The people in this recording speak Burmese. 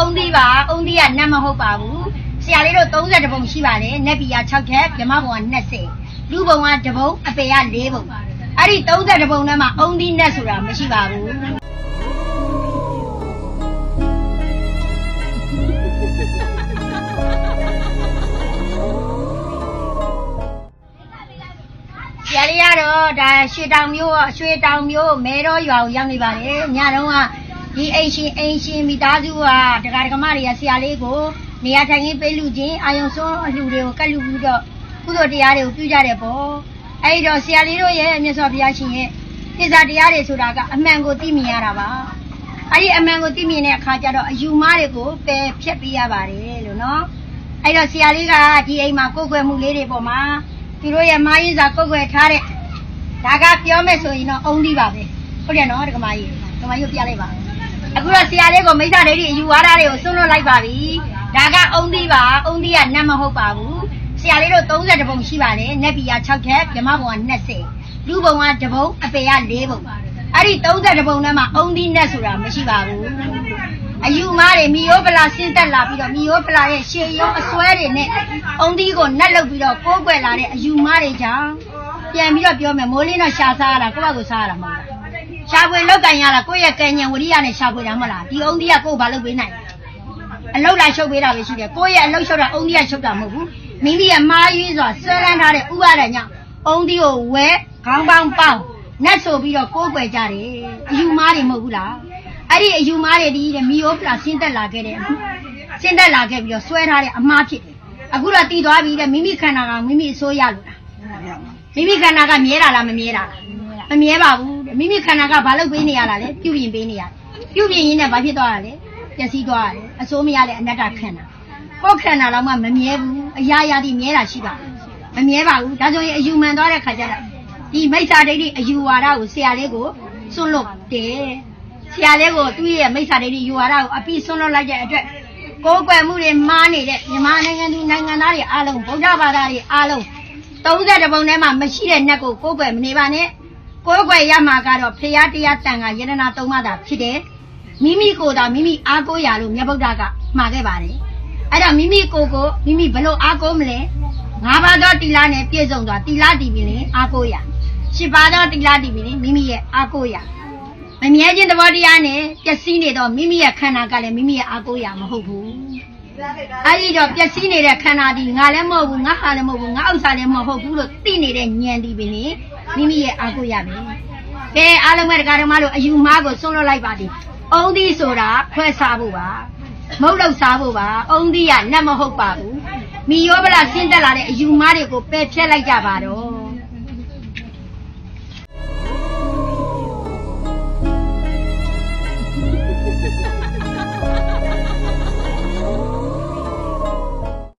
အုံသီးပါအုံသီးကနတ်မဟုတ်ပါဘူးဆရာလေးတို့30ပုံရှိပါတယ်နက်ပီက6ထက်ဗြဟ္မဘုံက20လူဘုံကတပုံအပေက4ပုံအဲ့ဒီ30ပုံထဲမှာအုံသီးနတ်ဆိုတာမရှိပါဘူးဆရာလေးကတော့ဒါရွှေတောင်မျိုးอ่ะရွှေတောင်မျိုးမဲတော့ရွာကိုရောက်နေပါတယ်ညတုန်းက ဒီအိမ်ရှင်အိမ်ရှင်မိသားစုကဒကာဒကမတွေကဆရာလေးကိုနေရာထိုင်ခင်းပေးလူချင်းအာယုံစွန်းအလှူတွေကိုကတ်လူပြီးတော့ကုသိုလ်တရားတွေကိုပြုကြတယ်ပေါ့အဲ့ဒီတော့ဆရာလေးတို့ရဲ့မြတ်စွာဘုရားရှင်ရဲ့သစ္စာတရားတွေဆိုတာကအမှန်ကိုသိမြင်ရတာပါအဲ့ဒီအမှန်ကိုသိမြင်တဲ့အခါကျတော့အယူမားတွေကိုပယ်ဖြတ်ပေးရပါတယ်လို့နော်အဲ့တော့ဆရာလေးကဒီအိမ်မှာကိုယ်ွယ်မှုလေးတွေပေါ်မှာသူတို့ရဲ့မာရင်းစာကိုယ်ွယ်ထားတဲ့ဒါကပြောမယ်ဆိုရင်တော့အုံးသီးပါပဲဟုတ်တယ်နော်ဒကမကြီးဒကမကြီးကိုပြလိုက်ပါ အခုတော့ဆရာလေးကိုမိစ္ဆာဒိဋ္ဌိအယူဝါဒတွေကိုစွန့်လွတ်လိုက်ပါပြီဒါကအုံးသီးပါအုံးသီးကနတ်မဟုတ်ပါဘူးဆရာလေးတို့30ပုံရှိပါတယ်နက်ပီက6ထက်ဗြဟ္မဘုံက20လူဘုံကတပုံအပေက4ပုံအဲ့ဒီ30ပုံထဲမှာအုံးသီးနတ်ဆိုတာမရှိပါဘူးအယူမားတွေမီယိုပလာဆင်းသက်လာပြီးတော့မီယိုပလာရဲ့ရှေရုံးအစွဲတွေနဲ့အုံသီးကိုနက်လုတ်ပြီးတော့ကိုးကွယ်လာတဲ့အယူမားတွေကြောင့်ပြန်ပြီးတော့ပြောမယ်မိုးလင်းတော့ရှာစားရတာကိုယ့်ဘက်ကိုစားရတာမဟုတ်လား ရှာဖွေလောက်ကန်ရတာကိုယ့်ရဲ့ကံဉဏ်ဝရိယနဲ့ရှာဖွေတာမဟုတ်လားဒီအုံသီးကကိုယ့်ဘာလုပ်ပေးနိုင်လဲအလုတ်လာရှုပ်ပေးတာပဲရှိတယ်ကိုယ့်ရဲ့အလုတ်ရှုပ်တာအုံသီးကရှုပ်တာမဟုတ်ဘူးမိမိရဲ့မာရွေးစွာဆွဲလန်းထားတဲ့ဥပါဒကြောင့်အုံသီးကိုဝဲခေါင်းပေါင်းပေါင်းနက်ဆိုပြီးတော့ကိုးကွယ်ကြတယ်အယူမားတွေမဟုတ်ဘူးလားအဲ့ဒီအယူမားတွေဒီတဲ့မီယိုပလာဆင်းသက်လာခဲ့တယ်ဆင်းသက်လာခဲ့ပြီးတော့ဆွဲထားတဲ့အမားဖြစ်တယ်အခုတော့တည်သွားပြီတဲ့မိမိခန္ဓာကမိမိအစိုးရလို့လားမိမိခန္ဓာကမြဲတာလားမမြဲတာလားမမြဲပါဘူးတဲ့ မိမိခန္ဓာကဘာလုပ်ပေးနေရတာလဲပြုပြင်ပေးနေရတယ်ပြုပြင်ရင်းနဲ့ဘာဖြစ်သွားတာလဲပျက်စီးသွားရတယ်အစိုးမရတဲ့အနတ္တခန္ဓာကိုယ်ခန္ဓာတော့မှမမြဲဘူးအရာရာဒီမြဲတာရှိပါဘူးမမြဲပါဘူးဒါဆိုရင်အယူမှန်သွားတဲ့ခါကျတော့ဒီမိစ္ဆာဒိဋ္ဌိအယူဝါဒကိုဆရာလေးကိုစွန့်လွတ်တယ်ဆရာလေးကိုသူ့ရဲ့မိစ္ဆာဒိဋ္ဌိယူဝါဒကိုအပြီးဆွန့်လွတ်လိုက်တဲ့အတွက်ကိုယ်ကွယ်မှုတွေမှားနေတဲ့မြန်မာနိုင်ငံသူနိုင်ငံသားတွေအားလုံးဗုဒ္ဓဘာသာတွေအားလုံး30ပုံထဲမှာမရှိတဲ့နတ်ကိုကိုယ်ကွယ်မနေပါနဲ့ ကိုယ်ကွယ်ရမှာကတော့ဖရာတရားတန်ခါယရနာသုံးပါးသာဖြစ်တယ်မိမိကိုယ်သာမိမိအားကိုးရလို့မြတ်ဗုဒ္ဓကမှာခဲ့ပါတယ်အဲ့တော့မိမိကိုယ်ကိုမိမိဘလို့အားကိုးမလဲငါးပါးသောတိလနဲ့ပြည့်စုံသွားတိလတည်ပြီလေအားကိုးရရှစ်ပါးသောတိလတည်ပြီလေမိမိရဲ့အားကိုးရမမြဲခြင်းသဘောတရားနဲ့ပျက်စီးနေတော့မိမိရဲ့ခန္ဓာကလည်းမိမိရဲ့အာကိုးရမဟုတ်ဘူး။အဲဒီတော့ပျက်စီးနေတဲ့ခန္ဓာဒီငါလည်းမဟုတ်ဘူးငါဟာလည်းမဟုတ်ဘူးငါဥစ္စာလည်းမဟုတ်ဘူးလို့သိနေတဲ့ဉာဏ်ဒီပင်လေ မိမိရဲ့အာကိုးရပဲ။ကဲအားလုံးပဲတရားဓမ္မတို့အယူမားကိုဆုံးလွတ်လိုက်ပါသည်။အုံသီးဆိုတာခွဲစားဖို့ပါ။မဟုတ်လို့စားဖို့ပါ။အုံသီးကနတ်မဟုတ်ပါဘူး။မိယောဗလာဆင်းသက်လာတဲ့အယူမားတွေကိုပယ်ဖြတ်လိုက်ကြပါတော့